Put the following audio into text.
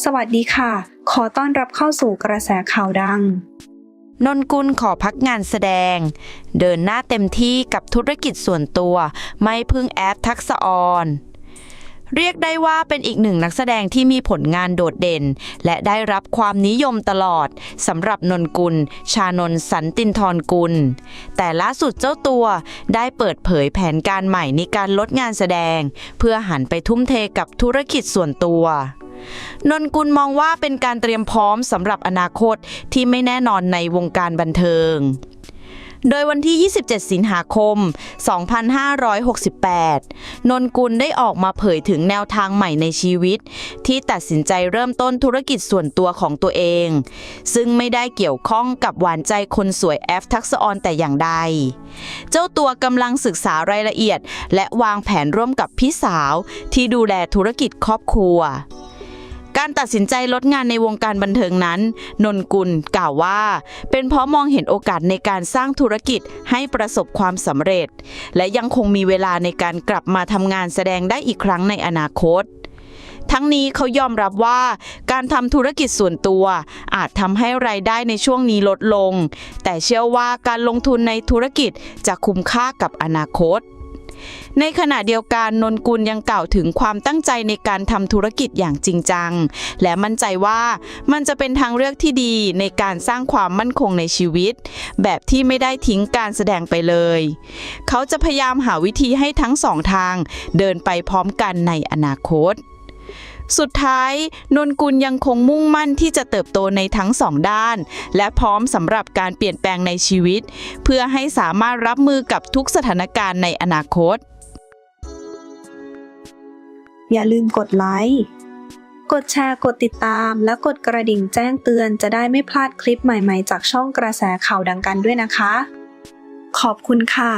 สวัสดีค่ะ ขอต้อนรับเข้าสู่กระแสข่าวดัง นนกุลขอพักงานแสดง เดินหน้าเต็มที่กับธุรกิจส่วนตัว ไม่พึ่งแอปทักษะออนเรียกได้ว่าเป็นอีกหนึ่งนักแสดงที่มีผลงานโดดเด่น และได้รับความนิยมตลอดสำหรับนนกุล ชานนสันตินทรกุล แต่ล่าสุดเจ้าตัวได้เปิดเผยแผนการใหม่ในการลดงานแสดง เพื่อหันไปทุ่มเทกับธุรกิจส่วนตัว นนกุลมองว่าเป็นการเตรียมพร้อมสำหรับอนาคตที่ไม่แน่นอนในวงการบันเทิง โดยวันที่ 27 สิงหาคม 2568 นนกุลได้ออกมาเผยถึงแนวทางใหม่ในชีวิต ที่ตัดสินใจเริ่มต้นธุรกิจส่วนตัวของตัวเอง ซึ่งไม่ได้เกี่ยวข้องกับหวานใจคนสวยแอฟทักษะออนแต่อย่างใด เจ้าตัวกำลังศึกษารายละเอียด และวางแผนร่วมกับพี่สาวที่ดูแลธุรกิจครอบครัว การตัดสินใจลดงานในวงการบันเทิงนั้น นนกุลกล่าวว่า เป็นเพราะมองเห็นโอกาสในการสร้างธุรกิจให้ประสบความสำเร็จ และยังคงมีเวลาในการกลับมาทำงานแสดงได้อีกครั้งในอนาคตทั้งนี้เขายอมรับว่าการทำธุรกิจส่วนตัว อาจทำให้รายได้ในช่วงนี้ลดลง แต่เชื่อว่าการลงทุนในธุรกิจจะคุ้มค่ากับอนาคต ในขณะเดียวกันนนกุลยังกล่าวถึงความตั้งใจในการทำธุรกิจอย่างจริงจัง และมั่นใจว่ามันจะเป็นทางเลือกที่ดีในการสร้างความมั่นคงในชีวิต แบบที่ไม่ได้ทิ้งการแสดงไปเลย เขาจะพยายามหาวิธีให้ทั้งสองทางเดินไปพร้อมกันในอนาคต สุดท้าย นนกุลยังคงมุ่งมั่นที่จะเติบโตในทั้งสองด้าน และพร้อมสำหรับการเปลี่ยนแปลงในชีวิต เพื่อให้สามารถรับมือกับทุกสถานการณ์ในอนาคต อย่าลืมกดไลค์ กดแชร์ กดติดตาม และกดกระดิ่งแจ้งเตือนจะได้ไม่พลาดคลิปใหม่ๆ จากช่องกระแสข่าวดังกันด้วยนะคะ ขอบคุณค่ะ